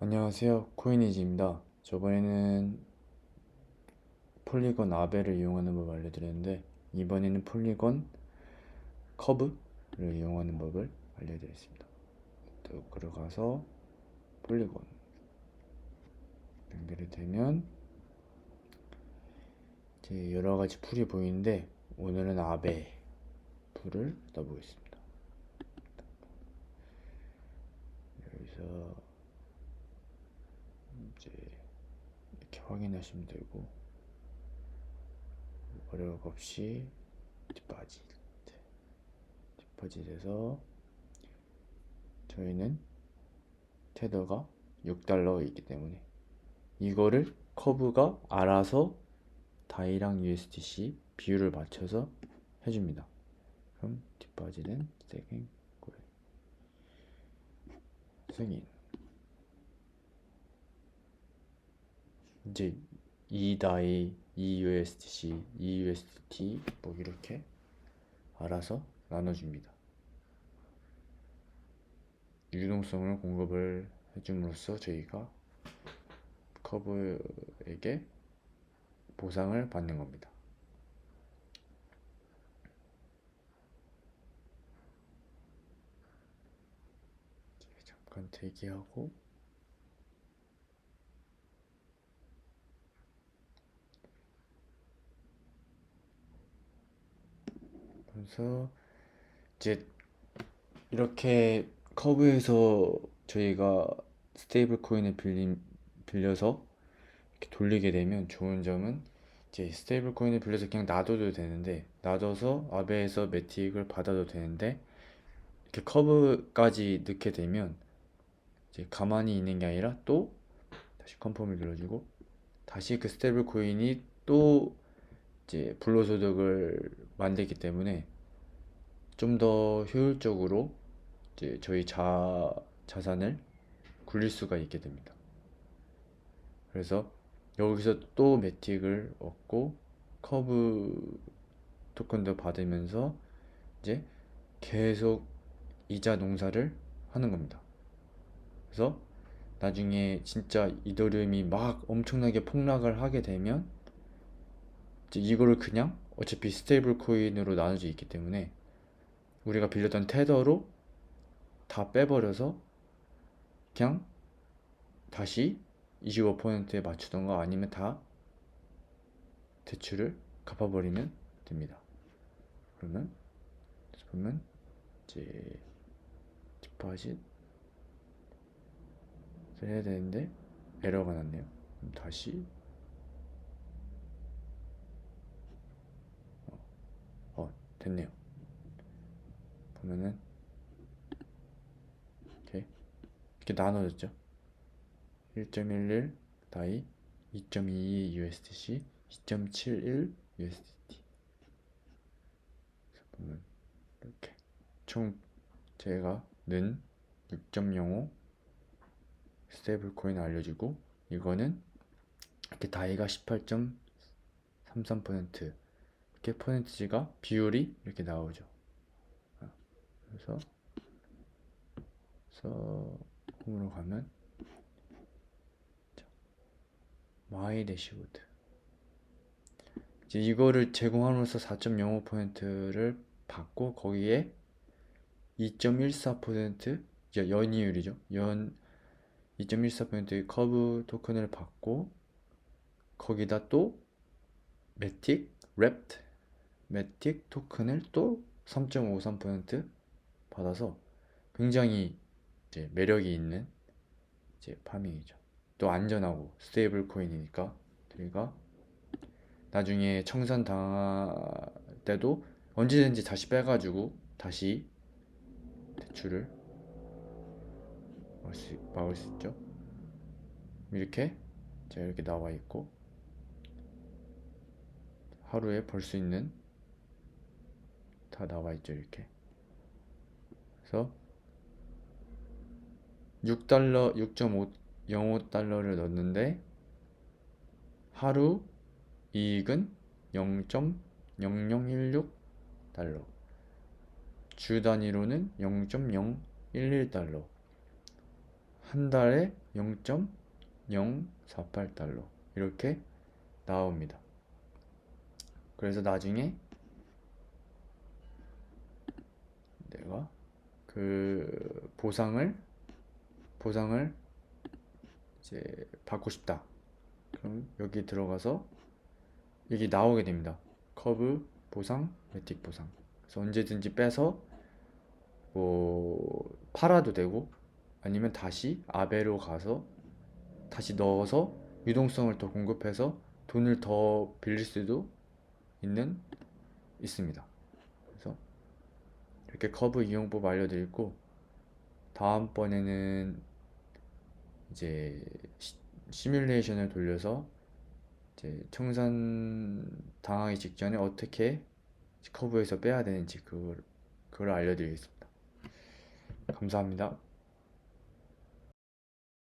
안녕하세요. 코인이지입니다. 저번에는 폴리곤 아베를 이용하는 법 알려드렸는데 이번에는 폴리곤 커브를 이용하는 법을 알려드리겠습니다. 또 들어가서 폴리곤 연결이 되면 이제 여러 가지 풀이 보이는데 오늘은 아베 풀을 떠보겠습니다. 여기서 이제 이렇게 확인하시면 되고 어려움 없이 디파짓 디파짓에서 저희는 테더가 6달러이기 때문에 이거를 커브가 알아서 다이랑 USDC 비율을 맞춰서 해줍니다. 그럼 디파짓은 세긴 코인 승인 이제 2다이, 2USDC, 2USDT 뭐 이렇게 알아서 나눠줍니다. 유동성을 공급을 해줌으로써 저희가 커브에게 보상을 받는 겁니다. 잠깐 대기하고 그래서 이제 이렇게 커브에서 저희가 스테이블 코인을 빌린, 빌려서 이렇게 돌리게 되면 좋은 점은 이제 스테이블 코인을 빌려서 그냥 놔둬도 되는데 놔둬서 아베에서 매틱을 받아도 되는데 이렇게 커브까지 넣게 되면 이제 가만히 있는 게 아니라 또 다시 컨펌을 눌러주고 다시 그 스테이블 코인이 또 이제 불로소득을 만들기 때문에 좀 더 효율적으로 이제 저희 자, 자산을 굴릴 수가 있게 됩니다. 그래서 여기서 또 매틱을 얻고 커브 토큰도 받으면서 이제 계속 이자 농사를 하는 겁니다. 그래서 나중에 진짜 이더리움이 막 엄청나게 폭락을 하게 되면 이거를 그냥 어차피 스테이블 코인으로 나눠져 있기 때문에 우리가 빌렸던 테더로 다 빼버려서 그냥 다시 25%에 맞추던가 아니면 다 대출을 갚아버리면 됩니다. 그러면 보면 이제 디파짓 해야 되는데 에러가 났네요. 그럼 다시 어, 어 됐네요. 보면은 이렇게 이렇게 나눠졌죠. 1.11 다이 2.22 USDC 2.71 USDT 보면 이렇게. 총 제가 는 6.05 스테이블 코인 알려주고 이거는 이렇게 다이가 18.33% 이렇게 퍼센트지가 비율이 이렇게 나오죠. 그래서 홈으로 가면 마이 대시보드 이제 이거를 제공함으로써 4.05%를 받고 거기에 2.14% 연이율이죠. 연 2.14%의 커브 토큰을 받고 거기다 또 매틱 랩트 매틱 토큰을 또 3.53% 받아서 굉장히 이제 매력이 있는 이제 파밍이죠. 또 안전하고 스테이블 코인이니까 저희가 나중에 청산 당할 때도 언제든지 다시 빼가지고 다시 대출을 막을 수, 있죠. 이렇게 제가 이렇게 나와 있고 하루에 벌 수 있는 다 나와 있죠 이렇게. 그래서 6달러, 6.05달러를 넣었는데 하루 이익은 0.0016달러. 주 단위로는 0.011달러. 한 달에 0.048달러 이렇게 나옵니다. 그래서 나중에 내가 그 보상을 보상을 이제 받고 싶다. 그럼 여기 들어가서 여기 나오게 됩니다. 커브 보상, 매틱 보상. 그래서 언제든지 빼서 뭐 팔아도 되고 아니면 다시 아베로 가서 다시 넣어서 유동성을 더 공급해서 돈을 더 빌릴 수도 있는 있습니다. 이렇게 커브 이용법 알려드리고 다음번에는 이제 시, 시뮬레이션을 돌려서 이제 청산 당하기 직전에 어떻게 커브에서 빼야 되는지 그걸 그걸 알려드리겠습니다. 감사합니다.